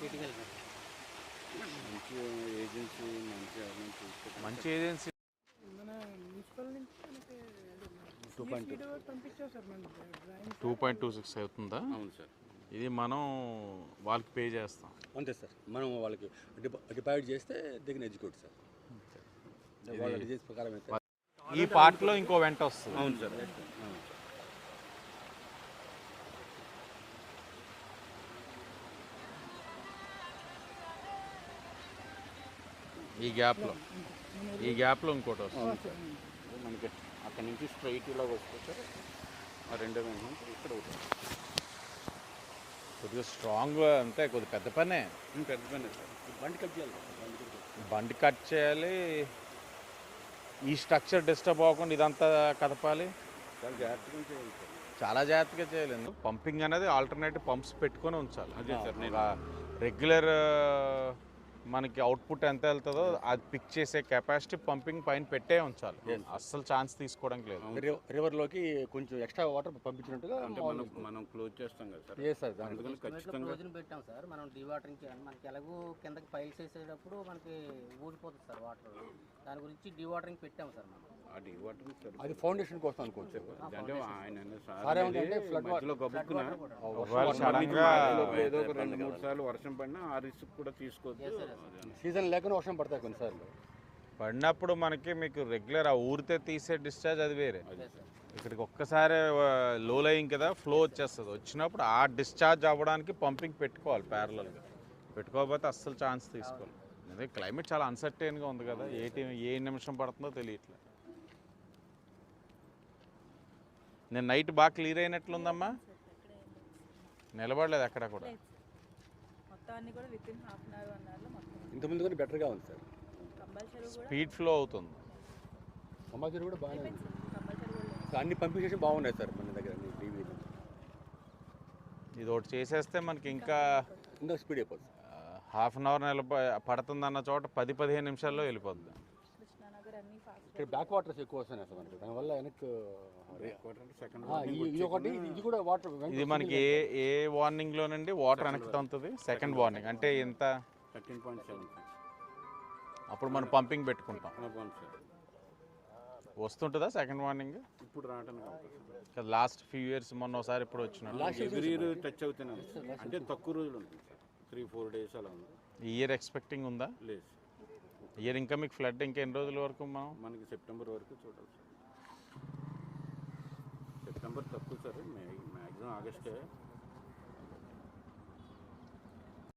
మంచి ఏజెన్సీ మంచి ఎవరిని చూసుకుంటే మంచి agency two point two. Point two six అవుతుందా? అవును సార్. ఇది మనం వాళ్ళకి పే చేస్తాం. అంతే సార్. మనం వాళ్ళకి డిపా- డిపాజిట్ చేస్తే దిగిన ఎగ్జిక్యూట్ సార్. వాళ్ళ డిజైన్స్ ప్రకారం అయితే. ఈ పార్ట్లో ఇంకో వెంట వస్తుంది. అవును సార్. ఈ గ్యాప్లో. ఈ గ్యాప్లో ఇంకోటి వస్తుంది. మనకి అక్కడ నుంచి స్ట్రైట్ ఇలా వస్తే సార్. ఆ రెండో వెంటనే ఇక్కడ ఒకటి. కొద్దిగా స్ట్రాంగ్ అంతే కొద్దిగా పెద్ద పనే. పెద్ద పని బండి కట్ చేయాలి బండి కట్ చేయాలి. ఈ స్ట్రక్చర్ డిస్టర్బ్ అవ్వకుండా ఇదంతా కదపాలి. చాలా జాగ్రత్తగా చేయాలి చాలా జాగ్రత్తగా చేయాలి. పంపింగ్ అనేది ఆల్టర్నేటివ్ పంప్స్ పెట్టుకొని ఉంచాలి. అదే సార్ రెగ్యులర్ మనకి అవుట్పుట్ ఎంత వెళ్తుందో అది పిక్ చేసే కెపాసిటీ పంపింగ్ పైన పెట్టే ఉంచాలి. అస్సలు ఛాన్స్ తీసుకోవడానికి లేదు. రివ- రివర్లోకి కొంచెం ఎక్స్ట్రా వాటర్ పంపించినట్టుగా అంటే మనం మనం క్లోజ్ చేస్తాం కదా సార్. ఏ సార్ దాని అందుకని ఖచ్చితంగా పెట్టాం సార్. మనం డివాటరింగ్ చేయాలి మనకి ఎలాగో కిందకి పైల్స్ వేసేటప్పుడు మనకి ఊడిపోతుంది సార్ వాటర్ దాని గురించి డివాటరింగ్ పెట్టాం సార్ మనం. అది ఫౌండేషన్ కోసం అనుకోవచ్చు. ఏదో ఒక రెండు మూడు సార్లు వర్షం పడినా ఆ రిస్క్ కూడా తీసుకోవద్దు. అదే. సీజన్ లేకుండా వర్షం పడతాయి కొన్నిసార్లు. పడినప్పుడు మనకి మీకు రెగ్యులర్ ఆ ఊరితే తీసే డిశ్చార్జ్ అది వేరే. ఇక్కడికి ఒక్కసారి లో లయింగ్ కదా ఫ్లో వచ్చేస్తుంది. వచ్చినప్పుడు ఆ డిశ్చార్జ్ అవ్వడానికి పంపింగ్ పెట్టుకోవాలి ప్యారలల్గా పెట్టుకోకపోతే అస్సలు ఛాన్స్ తీసుకోవాలి. అదే క్లైమేట్ చాలా అన్సర్టైన్గా ఉంది కదా ఏ టైం ఏ నిమిషం పడుతుందో తెలియట్లేదు నేను నైట్ బాగా క్లియర్ అయినట్లుందమ్మా? నిలబడలేదు అక్కడ కూడా మొత్తం అన్ని కూడా. Within half an hour one అవర్లో మొత్తం ఇంతకుముందు కానీ బెటర్గా ఉంది సార్. కంపల్సరీ కూడా స్పీడ్ ఫ్లో అవుతుంది. సమాచారం కూడా బాగానే ఉంది. కంపల్సరీ కూడా. సో అన్ని పంపించేసి బాగున్నాయి సార్ మన దగ్గర టీవీలో ఇది ఒకటి చేసేస్తే మనకి ఇంకా ఇంకా స్పీడ్ అయిపోతుంది హాఫ్ అన్ అవర్ నిలబ పడుతుందన్న చోట పది పదిహేను నిమిషాల్లో వెళ్ళిపోద్ది. అన్ని ఫాస్ట్ ఇక్కడ బ్యాక్ వాటర్స్ ఎక్కువ వస్తున్నాయి సార్ మనకి. దానివల్ల వెనక్కి ఇది ఒకటి ఇది కూడా వాటర్ ఇది మనకి ఏ ఏ వార్నింగ్ లోనండి వాటర్ వెనక్కి తంతుంది సెకండ్ వార్నింగ్ అంటే ఎంత థర్టీన్ పాయింట్ సెవెన్ అప్పుడు మనం పంపింగ్ పెట్టుకుంటాం. సార్. వస్తుంటుందా సెకండ్ వార్నింగ్? ఇప్పుడు రావడానికి అవకాశం లాస్ట్ ఫ్యూ ఇయర్స్ మొన్న ఒకసారి ఇప్పుడు వచ్చిన. ఎవ్రీ ఇయర్ టచ్ అవుతున్నాం అంటే తక్కువ రోజులు ఉంటుంది సార్. త్రీ ఫోర్ డేస్ అలా ఉంది. ఈ ఇయర్ ఎక్స్పెక్టింగ్ ఉందా? లేదు ఇయర్ ఇంకా మీకు ఫ్లడ్ ఇంకా ఎన్ని రోజుల వరకు మనం? మనకి సెప్టెంబర్ వరకు చూడాలి సార్. సెప్టెంబర్ తక్కువ సార్. మ్యాక్సిమం ఆగస్టే